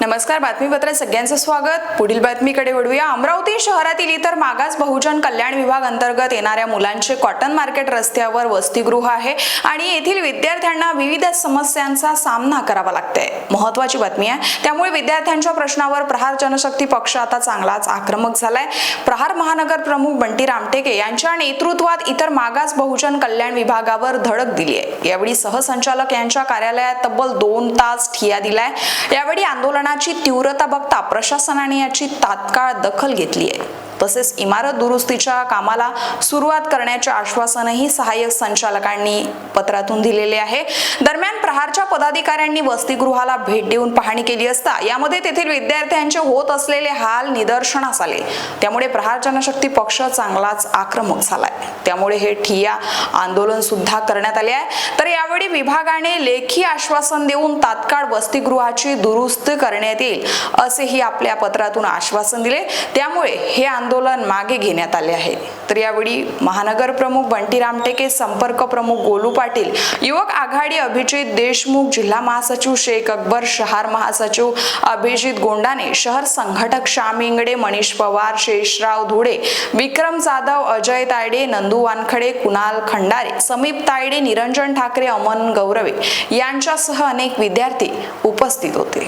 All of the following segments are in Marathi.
नमस्कार बातमीपत्रात सगळ्यांचं स्वागत. पुढील बातमीकडे वळूया. अमरावती शहरातील इतर मागास बहुजन कल्याण विभाग अंतर्गत येणाऱ्या मुलांचे कॉटन मार्केट रस्त्यावर वसतिगृह आहे आणि येथील विद्यार्थ्यांना विविध समस्यांचा सामना करावा लागतोय. महत्वाची बातमी आहे. त्यामुळे विद्यार्थ्यांच्या प्रश्नावर प्रहार जनशक्ती पक्ष आता चांगलाच आक्रमक झालाय. प्रहार महानगर प्रमुख बंटी रामटेके यांच्या नेतृत्वात इतर मागास बहुजन कल्याण विभागावर धडक दिली आहे. यावेळी सहसंचालक यांच्या कार्यालयात तब्बल दोन तास ठिया दिलाय. यावेळी आंदोलन प्रकरणाची तीव्रता बघता प्रशासनाने याची तात्काळ दखल घेतली आहे. तसेच इमारत दुरुस्तीच्या कामाला सुरुवात करण्याचे आश्वासनही सहाय्यक संचालकांनी पत्रातून दिलेले आहे. दरम्यान प्रहारच्या पदाधिकाऱ्यांनी वसतिगृहाला भेट देऊन पाहणी केली असता यामध्ये तेथील विद्यार्थ्यांचे होत असलेले हाल निदर्शनास आले. त्यामुळे प्रहार जनशक्ती पक्ष चांगलाच आक्रमक झालाय. त्यामुळे हे ठिय्या आंदोलन सुद्धा करण्यात आले आहे. तर यावेळी विभागाने लेखी आश्वासन देऊन तात्काळ वसतिगृहाची दुरुस्ती करण्यात येईल असेही आपल्या पत्रातून आश्वासन दिले. त्यामुळे हे आंदोलन मागे घेण्यात आले आहे. तर यावेळी महानगर प्रमुख बंटी रामटेके संपर्क प्रमुख गोलू पाटील युवक आघाडी अभिजित देशमुख जिल्हा महासचिव शेख अकबर शहर महासचिव अभिजित गोंडाने शहर संघटक श्याम इंगडे मनीष पवार शेषराव धुडे विक्रम जाधव अजय तायडे नंदू वानखडे कुणाल खंडारे समीप तायडे निरंजन ठाकरे अमन गौरवे यांच्यासह अनेक विद्यार्थी उपस्थित होते.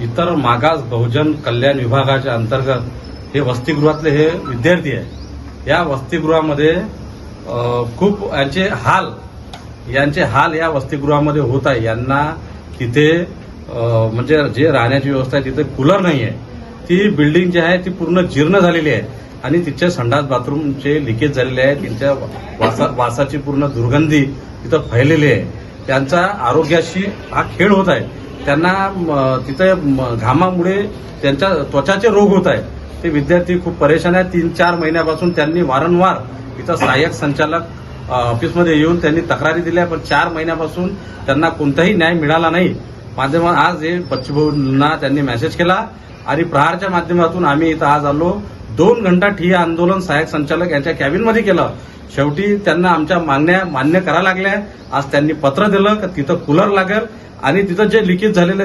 इतर मागास बहुजन कल्याण विभागाच्या अंतर्गत हे वसतिगृहातले हे विद्यार्थी आहे या वसतिगृहामध्ये खूप यांचे हाल यांचे हाल या वसतिगृहामध्ये होत आहे. यांना तिथे म्हणजे जे राहण्याची व्यवस्था आहे तिथे कूलर नाही आहे. ती बिल्डिंग जी आहे ती पूर्ण जीर्ण झालेली आहे. आणि तिच्या संडास बाथरूमचे लिकेज झालेले आहे. त्यांच्या वासा वासाची पूर्ण दुर्गंधी तिथं फैलेली आहे. त्यांचा आरोग्याशी हा खेळ होत आहे. त्यांना तिथे घामामुळे त्यांच्या त्वचाचे रोग होत आहे ते विद्यार्थी खूप परेशान आहेत. तीन चार महिन्यापासून त्यांनी वारंवार इथं सहाय्यक संचालक ऑफिसमध्ये येऊन त्यांनी तक्रारी दिल्या पण चार महिन्यापासून त्यांना कोणताही न्याय मिळाला नाही. माध्यमात आज हे बच्चूभाऊंना त्यांनी मेसेज केला. आणि प्रहारच्या माध्यमातून आम्ही इथं आज आलो. दोन घंटा ठिय्या आंदोलन सहाय्यक संचालक यांच्या कॅबिनमध्ये केलं. शेवटी त्यांना आमच्या मागण्या मान्य करा लागल्या. आज त्यांनी पत्र दिलं की तिथं कूलर लागेल आणि तिथं जे लिकेज झालेलं